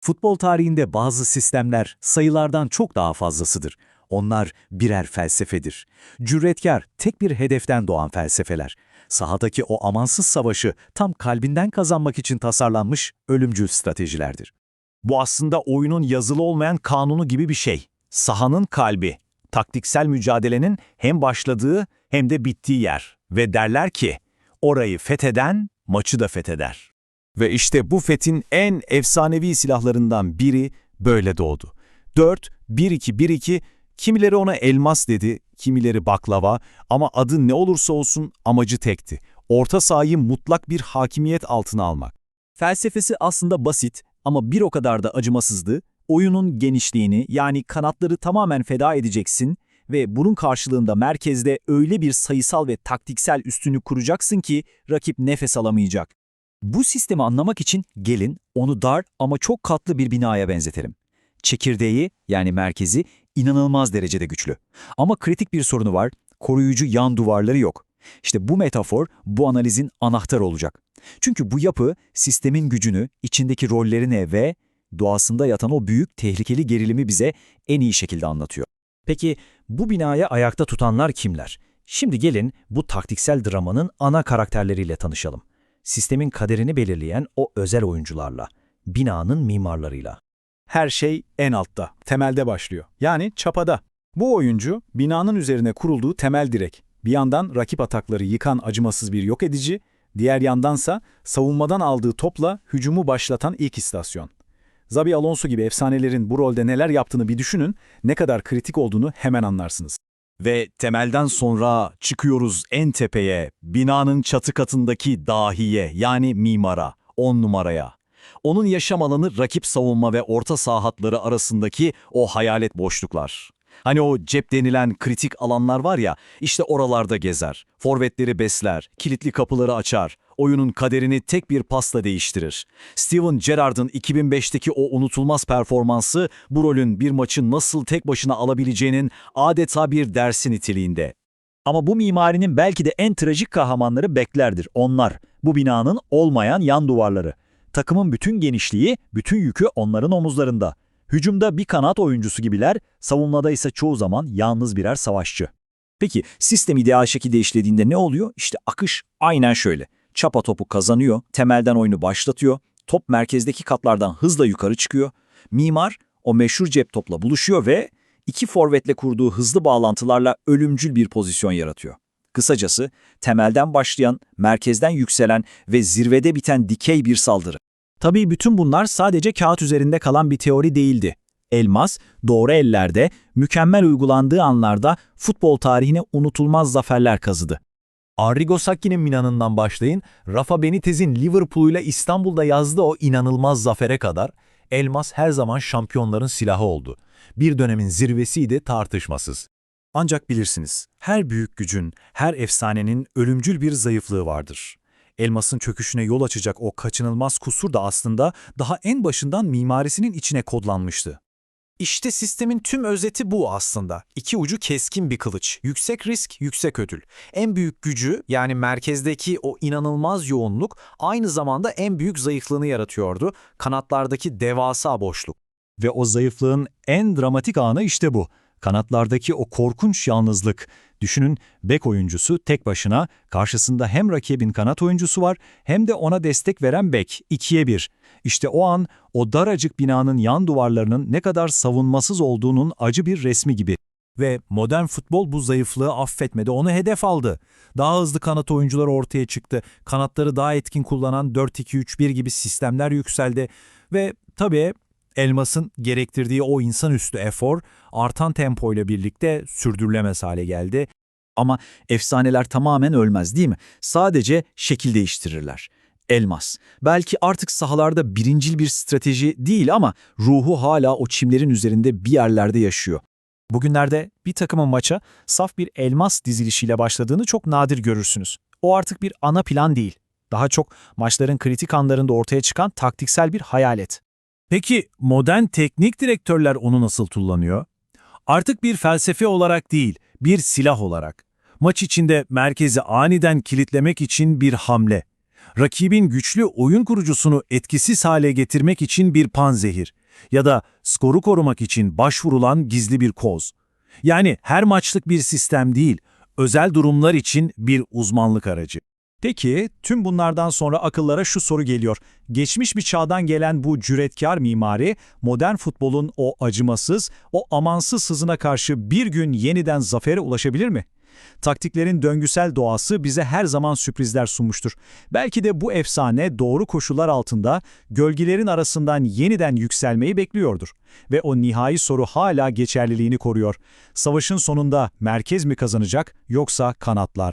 Futbol tarihinde bazı sistemler sayılardan çok daha fazlasıdır. Onlar birer felsefedir. Cüretkar, tek bir hedeften doğan felsefeler. Sahadaki o amansız savaşı tam kalbinden kazanmak için tasarlanmış ölümcül stratejilerdir. Bu aslında oyunun yazılı olmayan kanunu gibi bir şey. Sahanın kalbi. Taktiksel mücadelenin hem başladığı hem de bittiği yer. Ve derler ki, orayı fetheden maçı da fetheder. Ve işte bu fethin en efsanevi silahlarından biri böyle doğdu. 4-1-2-1-2, kimileri ona elmas dedi, kimileri baklava ama adı ne olursa olsun amacı tekti. Orta sahayı mutlak bir hakimiyet altına almak. Felsefesi aslında basit ama bir o kadar da acımasızdı. Oyunun genişliğini yani kanatları tamamen feda edeceksin ve bunun karşılığında merkezde öyle bir sayısal ve taktiksel üstünlük kuracaksın ki rakip nefes alamayacak. Bu sistemi anlamak için gelin onu dar ama çok katlı bir binaya benzetelim. Çekirdeği yani merkezi inanılmaz derecede güçlü. Ama kritik bir sorunu var, koruyucu yan duvarları yok. İşte bu metafor bu analizin anahtarı olacak. Çünkü bu yapı sistemin gücünü, içindeki rollerini ve doğasında yatan o büyük tehlikeli gerilimi bize en iyi şekilde anlatıyor. Peki bu binaya ayakta tutanlar kimler? Şimdi gelin bu taktiksel dramanın ana karakterleriyle tanışalım. Sistemin kaderini belirleyen o özel oyuncularla, binanın mimarlarıyla. Her şey en altta, temelde başlıyor. Yani çapada. Bu oyuncu, binanın üzerine kurulduğu temel direk. Bir yandan rakip atakları yıkan acımasız bir yok edici, diğer yandansa savunmadan aldığı topla hücumu başlatan ilk istasyon. Zabi Alonso gibi efsanelerin bu rolde neler yaptığını bir düşünün, ne kadar kritik olduğunu hemen anlarsınız. Ve temelden sonra çıkıyoruz en tepeye, binanın çatı katındaki dahiye yani mimara, on numaraya. Onun yaşam alanı rakip savunma ve orta saha arasındaki o hayalet boşluklar. Hani o cep denilen kritik alanlar var ya, işte oralarda gezer. Forvetleri besler, kilitli kapıları açar, oyunun kaderini tek bir pasla değiştirir. Steven Gerrard'ın 2005'teki o unutulmaz performansı bu rolün bir maçı nasıl tek başına alabileceğinin adeta bir dersi niteliğinde. Ama bu mimarinin belki de en trajik kahramanları beklerdir. Onlar, bu binanın olmayan yan duvarları. Takımın bütün genişliği, bütün yükü onların omuzlarında. Hücumda bir kanat oyuncusu gibiler, savunmada ise çoğu zaman yalnız birer savaşçı. Peki sistem ideal şekilde işlediğinde ne oluyor? İşte akış aynen şöyle. Çapa topu kazanıyor, temelden oyunu başlatıyor, top merkezdeki katlardan hızla yukarı çıkıyor. Mimar o meşhur cep topla buluşuyor ve iki forvetle kurduğu hızlı bağlantılarla ölümcül bir pozisyon yaratıyor. Kısacası temelden başlayan, merkezden yükselen ve zirvede biten dikey bir saldırı. Tabii bütün bunlar sadece kağıt üzerinde kalan bir teori değildi. Elmas, doğru ellerde, mükemmel uygulandığı anlarda futbol tarihine unutulmaz zaferler kazıdı. Arrigo Sacchi'nin Milan'ından başlayın, Rafa Benitez'in Liverpool'uyla İstanbul'da yazdığı o inanılmaz zafere kadar elmas her zaman şampiyonların silahı oldu. Bir dönemin zirvesiydi tartışmasız. Ancak bilirsiniz, her büyük gücün, her efsanenin ölümcül bir zayıflığı vardır. Elmasın çöküşüne yol açacak o kaçınılmaz kusur da aslında daha en başından mimarisinin içine kodlanmıştı. İşte sistemin tüm özeti bu aslında. İki ucu keskin bir kılıç. Yüksek risk, yüksek ödül. En büyük gücü yani merkezdeki o inanılmaz yoğunluk aynı zamanda en büyük zayıflığını yaratıyordu. Kanatlardaki devasa boşluk. Ve o zayıflığın en dramatik anı işte bu. Kanatlardaki o korkunç yalnızlık. Düşünün bek oyuncusu tek başına, karşısında hem rakibin kanat oyuncusu var hem de ona destek veren bek, ikiye bir. İşte o an o daracık binanın yan duvarlarının ne kadar savunmasız olduğunun acı bir resmi gibi. Ve modern futbol bu zayıflığı affetmedi, onu hedef aldı. Daha hızlı kanat oyuncuları ortaya çıktı, kanatları daha etkin kullanan 4-2-3-1 gibi sistemler yükseldi ve tabii Elmas'ın gerektirdiği o insanüstü efor artan tempoyla birlikte sürdürülemez hale geldi. Ama efsaneler tamamen ölmez değil mi? Sadece şekil değiştirirler. Elmas. Belki artık sahalarda birincil bir strateji değil ama ruhu hala o çimlerin üzerinde bir yerlerde yaşıyor. Bugünlerde bir takımın maça saf bir elmas dizilişiyle başladığını çok nadir görürsünüz. O artık bir ana plan değil. Daha çok maçların kritik anlarında ortaya çıkan taktiksel bir hayalet. Peki modern teknik direktörler onu nasıl kullanıyor? Artık bir felsefe olarak değil, bir silah olarak. Maç içinde merkezi aniden kilitlemek için bir hamle. Rakibin güçlü oyun kurucusunu etkisiz hale getirmek için bir panzehir ya da skoru korumak için başvurulan gizli bir koz. Yani her maçlık bir sistem değil, özel durumlar için bir uzmanlık aracı. Peki, tüm bunlardan sonra akıllara şu soru geliyor. Geçmiş bir çağdan gelen bu cüretkar mimari, modern futbolun o acımasız, o amansız hızına karşı bir gün yeniden zafere ulaşabilir mi? Taktiklerin döngüsel doğası bize her zaman sürprizler sunmuştur. Belki de bu efsane doğru koşullar altında gölgelerin arasından yeniden yükselmeyi bekliyordur. Ve o nihai soru hala geçerliliğini koruyor. Savaşın sonunda merkez mi kazanacak yoksa kanatlar?